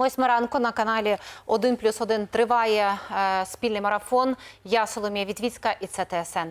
Восьма ранку на каналі 1 плюс 1 триває е, спільний марафон. Я Соломія Вітвіцька і це ТСН.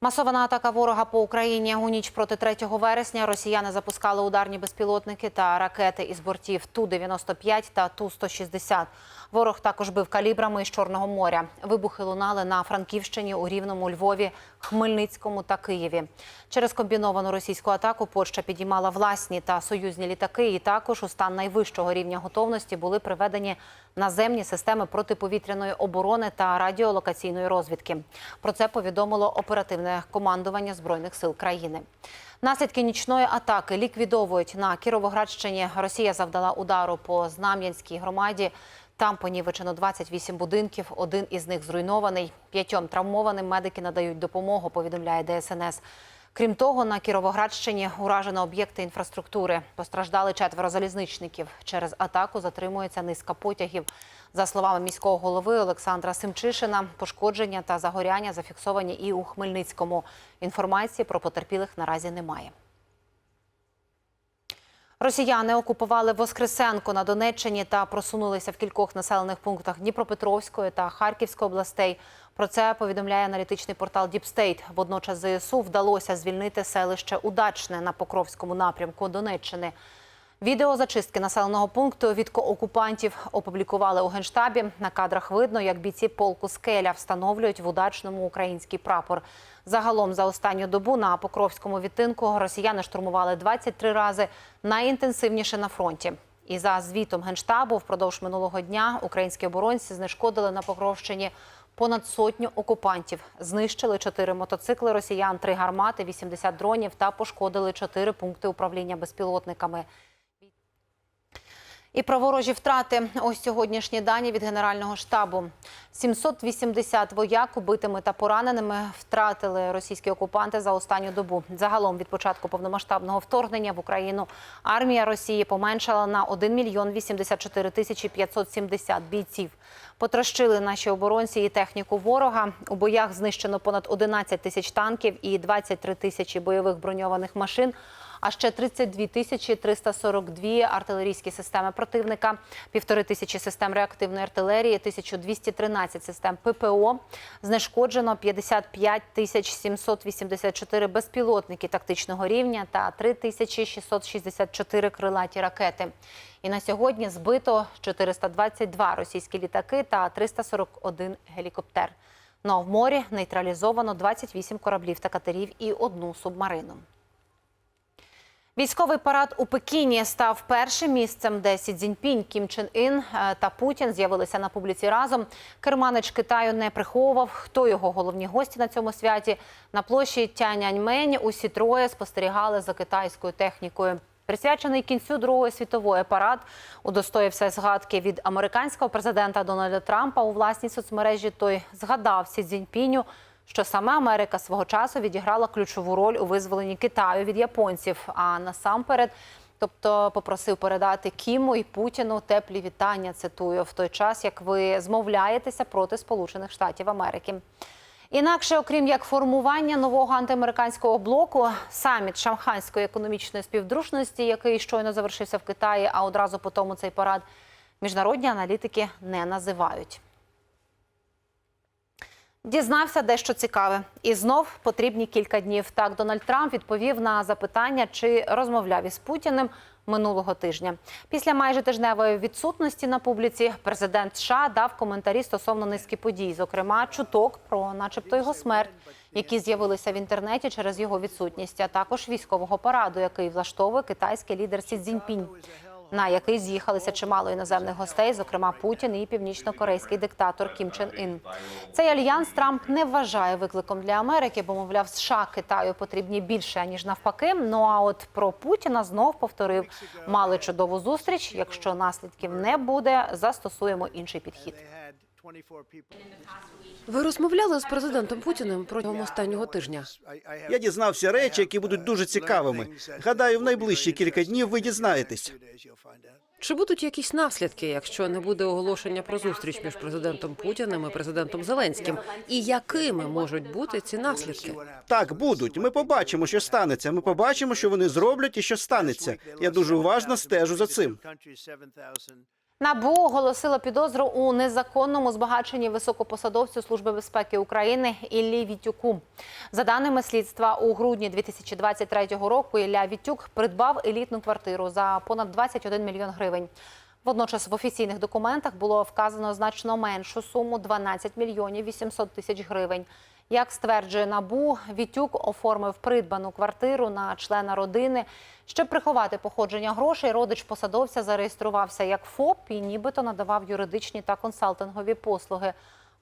Масована атака ворога по Україні у ніч проти 3 вересня. Росіяни запускали ударні безпілотники та ракети із бортів Ту-95 та Ту-160. Ворог також бив калібрами із Чорного моря. Вибухи лунали на Франківщині, у Рівному, Львові, Хмельницькому та Києві. Через комбіновану російську атаку Польща підіймала власні та союзні літаки. І також у стан найвищого рівня готовності були приведені наземні системи протиповітряної оборони та радіолокаційної розвідки. Про це повідомило оперативне командування збройних сил країни. Наслідки нічної атаки ліквідовують на Кіровоградщині. Росія завдала удару по Знам'янській громаді. Там понівечено 28 будинків. Один із них зруйнований. П'ятьом травмованим медики надають допомогу. Повідомляє ДСНС. Крім того, на Кіровоградщині уражено об'єкти інфраструктури. Постраждали четверо залізничників. Через атаку затримується низка потягів. За словами міського голови Олександра Симчишина, пошкодження та загоряння зафіксовані і у Хмельницькому. Інформації про потерпілих наразі немає. Росіяни окупували Воскресенко на Донеччині та просунулися в кількох населених пунктах Дніпропетровської та Харківської областей. Про це повідомляє аналітичний портал Діпстейт. Водночас ЗСУ вдалося звільнити селище Удачне на Покровському напрямку Донеччини. Відео зачистки населеного пункту від окупантів опублікували у генштабі. На кадрах видно, як бійці полку Скеля встановлюють в удачному український прапор. Загалом за останню добу на Покровському відтинку росіяни штурмували 23 рази, найінтенсивніше на фронті. І за звітом генштабу впродовж минулого дня українські оборонці знешкодили на Покровщині понад сотню окупантів. Знищили 4 мотоцикли росіян, 3 гармати, 80 дронів та пошкодили 4 пункти управління безпілотниками. І про ворожі втрати. Ось сьогоднішні дані від Генерального штабу. 780 вояк убитими та пораненими втратили російські окупанти за останню добу. Загалом від початку повномасштабного вторгнення в Україну армія Росії поменшала на 1 мільйон 84 тисячі 570 бійців. Потрощили наші оборонці і техніку ворога. У боях знищено понад 11 тисяч танків і 23 тисячі бойових броньованих машин а ще 32 тисячі 342 артилерійські системи противника, півтори тисячі систем реактивної артилерії, 1213 систем ППО. Знешкоджено 55 тисяч 784 безпілотники тактичного рівня та 3664 крилаті ракети. І на сьогодні збито 422 російські літаки та 341 гелікоптер. Ну а в морі нейтралізовано 28 кораблів та катерів і одну субмарину. Військовий парад у Пекіні став першим місцем, де Сі Цзіньпінь, Кім Чен Ін е, та Путін з'явилися на публіці разом. Керманич Китаю не приховував, хто його головні гості на цьому святі. На площі Тяньаньмень усі троє спостерігали за китайською технікою. Присвячений кінцю Другої світової парад удостоївся згадки від американського президента Дональда Трампа у власній соцмережі. Той згадав Сі Цзіньпіню, що саме Америка свого часу відіграла ключову роль у визволенні Китаю від японців. А насамперед, тобто попросив передати Кіму і Путіну теплі вітання. Цитую в той час, як ви змовляєтеся проти Сполучених Штатів Америки. Інакше, окрім як формування нового антиамериканського блоку, саміт Шанхайської економічної співдружності, який щойно завершився в Китаї, а одразу по тому цей парад, міжнародні аналітики не називають. Дізнався дещо цікаве, і знов потрібні кілька днів. Так Дональд Трамп відповів на запитання, чи розмовляв із Путіним минулого тижня. Після майже тижневої відсутності на публіці президент США дав коментарі стосовно низки подій, зокрема чуток про, начебто, його смерть, які з'явилися в інтернеті через його відсутність, а також військового параду, який влаштовує китайський лідер Сі Цзіньпінь на який з'їхалися чимало іноземних гостей, зокрема Путін і північно-корейський диктатор Кім Чен Ін. Цей альянс Трамп не вважає викликом для Америки, бо мовляв, США Китаю потрібні більше ніж навпаки. Ну а от про Путіна знов повторив: мали чудову зустріч. Якщо наслідків не буде, застосуємо інший підхід. Ви розмовляли з президентом Путіним протягом останнього тижня. Я дізнався речі, які будуть дуже цікавими. Гадаю, в найближчі кілька днів ви дізнаєтесь. Чи будуть якісь наслідки, якщо не буде оголошення про зустріч між президентом Путіним і президентом Зеленським? І якими можуть бути ці наслідки? Так, будуть. Ми побачимо, що станеться. Ми побачимо, що вони зроблять і що станеться. Я дуже уважно стежу за цим. НАБУ оголосило підозру у незаконному збагаченні високопосадовцю Служби безпеки України Іллі Вітюку. За даними слідства, у грудні 2023 року Ілля Вітюк придбав елітну квартиру за понад 21 мільйон гривень. Водночас в офіційних документах було вказано значно меншу суму 12 мільйонів 800 тисяч гривень. Як стверджує НАБУ, Вітюк оформив придбану квартиру на члена родини. Щоб приховати походження грошей, родич посадовця зареєструвався як ФОП і нібито надавав юридичні та консалтингові послуги.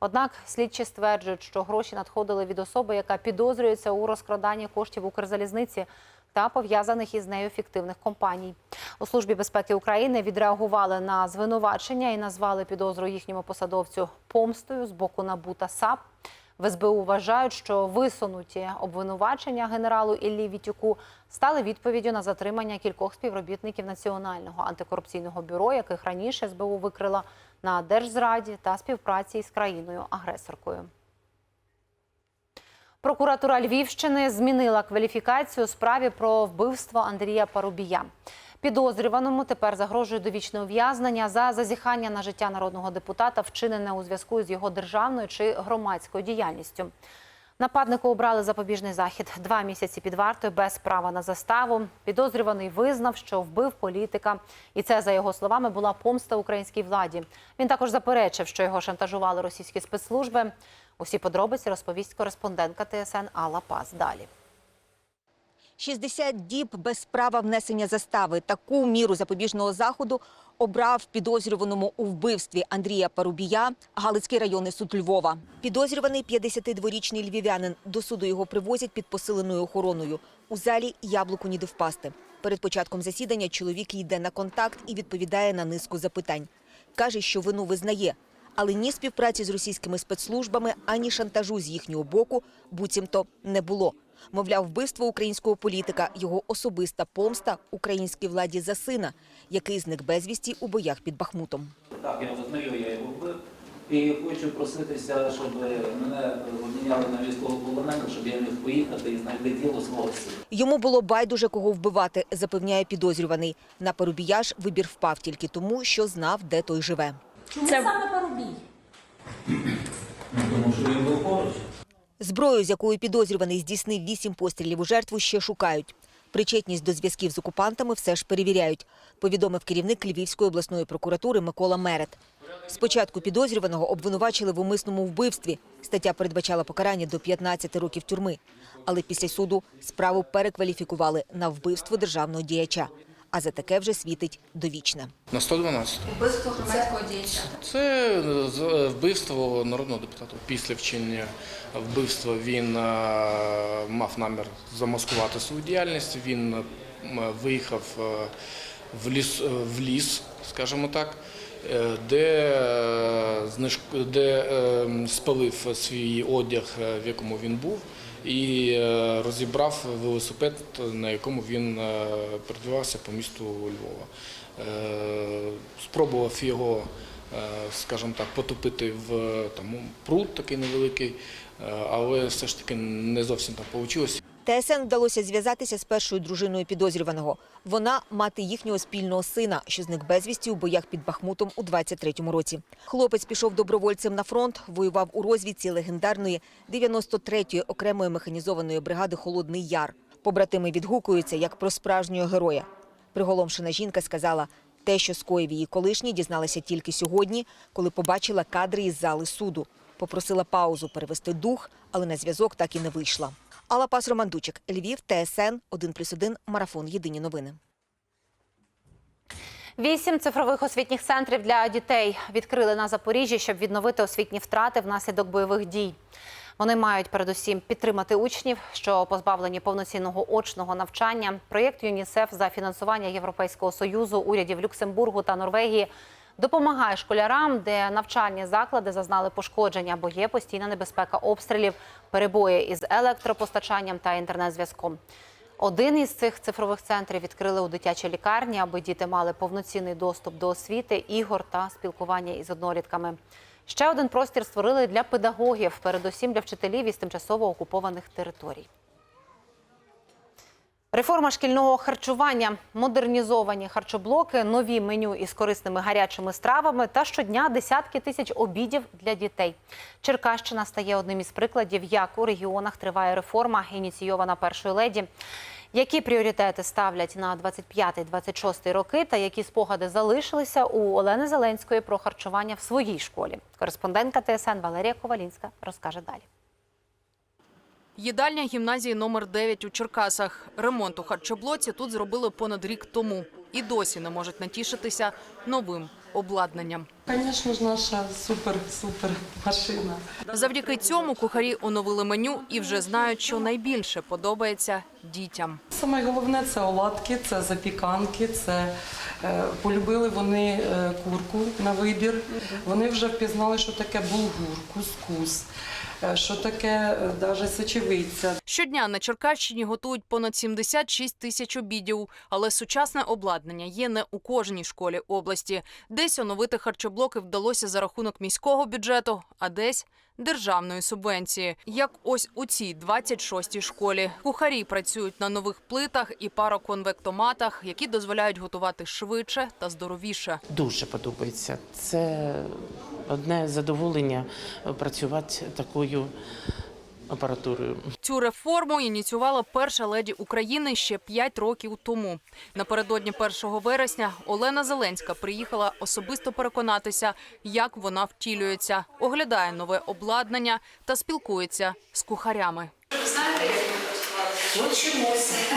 Однак слідчі стверджують, що гроші надходили від особи, яка підозрюється у розкраданні коштів Укрзалізниці та пов'язаних із нею фіктивних компаній. У службі безпеки України відреагували на звинувачення і назвали підозру їхньому посадовцю помстою з боку НАБУ та САП. В СБУ вважають, що висунуті обвинувачення генералу Іллі Вітюку стали відповіддю на затримання кількох співробітників Національного антикорупційного бюро, яких раніше СБУ викрила на держзраді та співпраці із країною-агресоркою. Прокуратура Львівщини змінила кваліфікацію у справі про вбивство Андрія Парубія. Підозрюваному тепер загрожує довічне ув'язнення за зазіхання на життя народного депутата, вчинене у зв'язку з його державною чи громадською діяльністю. Нападнику обрали запобіжний захід два місяці під вартою без права на заставу. Підозрюваний визнав, що вбив політика, і це за його словами була помста українській владі. Він також заперечив, що його шантажували російські спецслужби. Усі подробиці розповість кореспондентка ТСН Алла Пас. Далі. 60 діб без права внесення застави. Таку міру запобіжного заходу обрав підозрюваному у вбивстві Андрія Парубія Галицький районний суд Львова. Підозрюваний 52-річний львів'янин. До суду його привозять під посиленою охороною. У залі яблуку ніде впасти. Перед початком засідання чоловік йде на контакт і відповідає на низку запитань. Каже, що вину визнає, але ні співпраці з російськими спецслужбами, ані шантажу з їхнього боку буцімто не було. Мовляв, вбивство українського політика, його особиста помста українській владі за сина, який зник безвісті у боях під Бахмутом. Так, я визнаю, я його вбив. І хочу проситися, щоб мене обміняли на військовополонених, щоб я міг поїхати і знайти тіло свого сина. Йому було байдуже кого вбивати, запевняє підозрюваний. На Парубія ж вибір впав тільки тому, що знав, де той живе. Чому саме Парубій? Тому що він був поруч. Зброю, з якою підозрюваний здійснив вісім пострілів у жертву, ще шукають. Причетність до зв'язків з окупантами все ж перевіряють, повідомив керівник Львівської обласної прокуратури Микола Мерет. Спочатку підозрюваного обвинувачили в умисному вбивстві. Стаття передбачала покарання до 15 років тюрми. Але після суду справу перекваліфікували на вбивство державного діяча. А за таке вже світить довічне. На 112. Вбивство громадського діяча. Це вбивство народного депутата. Після вчинення вбивства він е, мав намір замаскувати свою діяльність. Він е, виїхав е, в ліс, в ліс, скажімо так, де, де спалив свій одяг, в якому він був, і е, розібрав велосипед, на якому він е, по місту Львова. Е, Спробував його, скажімо так, потопити в там, пруд такий невеликий, але все ж таки не зовсім там вийшло. ТСН вдалося зв'язатися з першою дружиною підозрюваного. Вона мати їхнього спільного сина, що зник безвісті у боях під Бахмутом у 23-му році. Хлопець пішов добровольцем на фронт, воював у розвідці легендарної 93-ї окремої механізованої бригади Холодний Яр. Побратими відгукуються як про справжнього героя. Приголомшена жінка сказала, те, що скоїв її колишній, дізналася тільки сьогодні, коли побачила кадри із зали суду. Попросила паузу перевести дух, але на зв'язок так і не вийшла. Алла Пас Романдучик, Львів, ТСН 1+,1, Марафон. Єдині новини. Вісім цифрових освітніх центрів для дітей відкрили на Запоріжжі, щоб відновити освітні втрати внаслідок бойових дій. Вони мають передусім підтримати учнів, що позбавлені повноцінного очного навчання. Проєкт ЮНІСЕФ за фінансування Європейського союзу, урядів Люксембургу та Норвегії допомагає школярам, де навчальні заклади зазнали пошкодження, бо є постійна небезпека обстрілів, перебої із електропостачанням та інтернет-зв'язком. Один із цих цифрових центрів відкрили у дитячій лікарні, аби діти мали повноцінний доступ до освіти, ігор та спілкування із однолітками. Ще один простір створили для педагогів, передусім для вчителів із тимчасово окупованих територій. Реформа шкільного харчування, модернізовані харчоблоки, нові меню із корисними гарячими стравами та щодня десятки тисяч обідів для дітей. Черкащина стає одним із прикладів, як у регіонах триває реформа, ініційована першою леді. Які пріоритети ставлять на 25-26 роки, та які спогади залишилися у Олени Зеленської про харчування в своїй школі? Кореспондентка ТСН Валерія Ковалінська розкаже далі. Їдальня гімназії номер 9 у Черкасах. Ремонт у харчоблоці тут зробили понад рік тому. І досі не можуть натішитися новим обладнанням. Звісно ж, наша супер-супер машина. Завдяки цьому кухарі оновили меню і вже знають, що найбільше подобається дітям. Саме головне це оладки, це запіканки, це е, полюбили вони е, курку на вибір. Вони вже впізнали, що таке булгур, кускус, е, що таке навіть сочевиця. Щодня на Черкащині готують понад 76 тисяч обідів, але сучасне обладнання є не у кожній школі області. Десь оновити харчоблоки вдалося за рахунок міського бюджету, а десь державної субвенції. Як ось у цій 26-й школі. Кухарі працюють на нових плитах і пароконвектоматах, які дозволяють готувати швидше та здоровіше. Дуже подобається. Це одне задоволення працювати такою апаратурою. Цю реформу ініціювала перша леді України ще 5 років тому. Напередодні 1 вересня Олена Зеленська приїхала особисто переконатися, як вона втілюється, оглядає нове обладнання та спілкується з кухарями.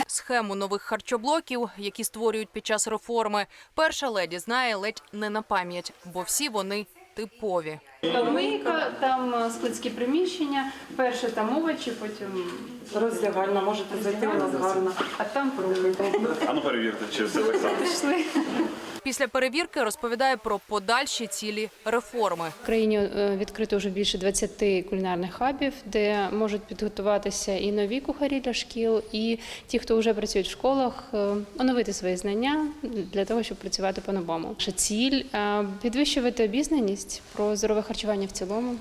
Схему нових харчоблоків, які створюють під час реформи, перша леді знає ледь не на пам'ять, бо всі вони типові. Мийка, там е, складські приміщення, перше там овочі, потім Роздягальна, можете зайти, у нас гарна. а там фрукти. А ну перевірте, чи все так само. Пішли. Після перевірки розповідає про подальші цілі реформи. В країні е, відкрито вже більше 20 кулінарних хабів, де можуть підготуватися і нові кухарі для шкіл, і ті, хто вже працюють в школах, е, оновити свої знання для того, щоб працювати по-новому. Наша ціль е, підвищувати обізнаність про здорове харчування в цілому.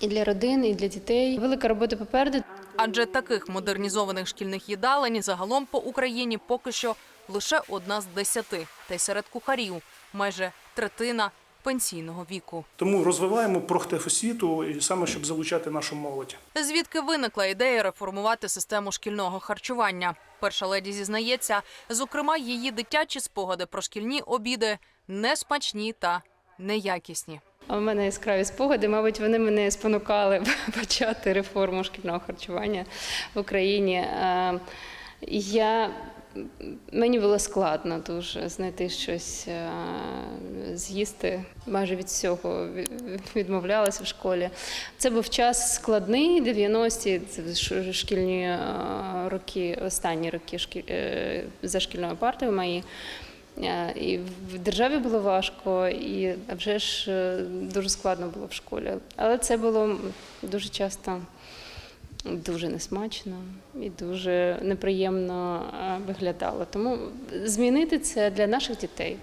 І для родин, і для дітей. Велика робота попереду. Адже таких модернізованих шкільних їдалень загалом по Україні поки що лише одна з десяти. Та й серед кухарів майже третина пенсійного віку. Тому розвиваємо профтехосвіту і саме щоб залучати нашу молодь. Звідки виникла ідея реформувати систему шкільного харчування? Перша леді зізнається, зокрема, її дитячі спогади про шкільні обіди несмачні та неякісні. У мене яскраві спогади. Мабуть, вони мене спонукали почати реформу шкільного харчування в Україні. Е, Я мені було складно дуже знайти щось е, з'їсти. Майже від всього відмовлялася в школі. Це був час складний, 90-ті, шкільні е, роки, останні роки за шкільною партою мої. Е, І в державі було важко, і вже ж е, дуже складно було в школі. Але це було дуже часто дуже несмачно і дуже неприємно е, виглядало. Тому змінити це для наших дітей.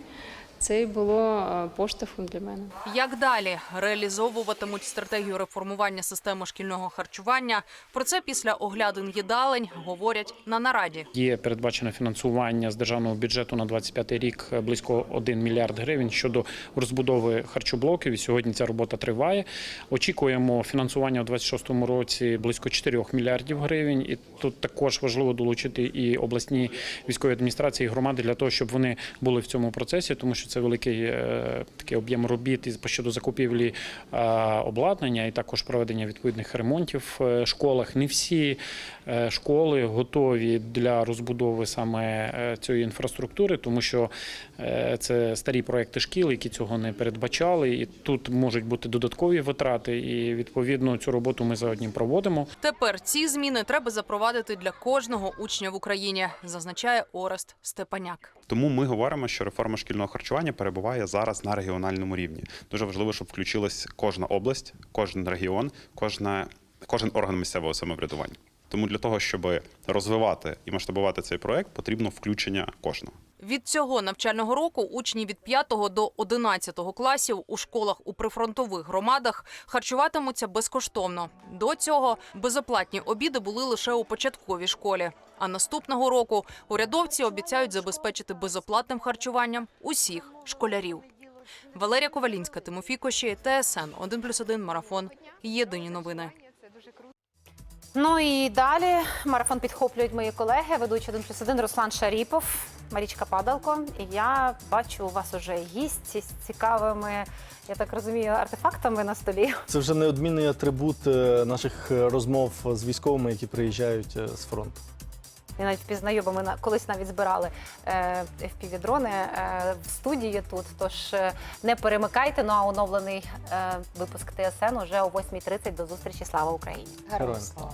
Це і було е, поштовхом для мене. Як далі реалізовуватимуть стратегію реформування системи шкільного харчування? Про це після оглядин їдалень говорять на нараді. Є передбачене фінансування з державного бюджету на 25 рік близько 1 мільярд гривень щодо розбудови харчоблоків. І сьогодні ця робота триває. Очікуємо фінансування у 26-му році близько 4 мільярдів гривень. І тут також важливо долучити і обласні військові адміністрації, і громади для того, щоб вони були в цьому процесі, тому що це великий е, такий об'єм робіт із щодо закупівлі е, обладнання і також проведення відповідних ремонтів в школах. Не всі е, школи готові для розбудови саме е, цієї інфраструктури, тому що е, це старі проекти шкіл, які цього не передбачали, і тут можуть бути додаткові витрати. І відповідно цю роботу ми сьогодні проводимо. Тепер ці зміни треба запровадити для кожного учня в Україні, зазначає Орест Степаняк. Тому ми говоримо, що реформа шкільного харчування перебуває зараз на регіональному рівні. Дуже важливо, щоб включилась кожна область, кожен регіон, кожна, кожен орган місцевого самоврядування. Тому для того, щоб розвивати і масштабувати цей проект, потрібно включення кожного. Від цього навчального року учні від 5 до 11 класів у школах у прифронтових громадах харчуватимуться безкоштовно. До цього безоплатні обіди були лише у початковій школі. А наступного року урядовці обіцяють забезпечити безоплатним харчуванням усіх школярів. Валерія Ковалінська, Тимофій Кощі, ТСН 1+,1 Марафон. Єдині новини. Ну і далі марафон підхоплюють мої колеги, ведучий 1 плюс 1 Руслан Шаріпов, Марічка Падалко. І я бачу у вас уже гість з цікавими, я так розумію, артефактами на столі. Це вже неодмінний атрибут е, наших е, розмов з військовими, які приїжджають е, з фронту. Я навіть впізнаю, бо ми на- колись навіть збирали е, FPV-дрони е, в студії тут. Тож е, не перемикайте. Ну а оновлений е, випуск ТСН уже о 8.30. До зустрічі. Слава Україні! Героям слава!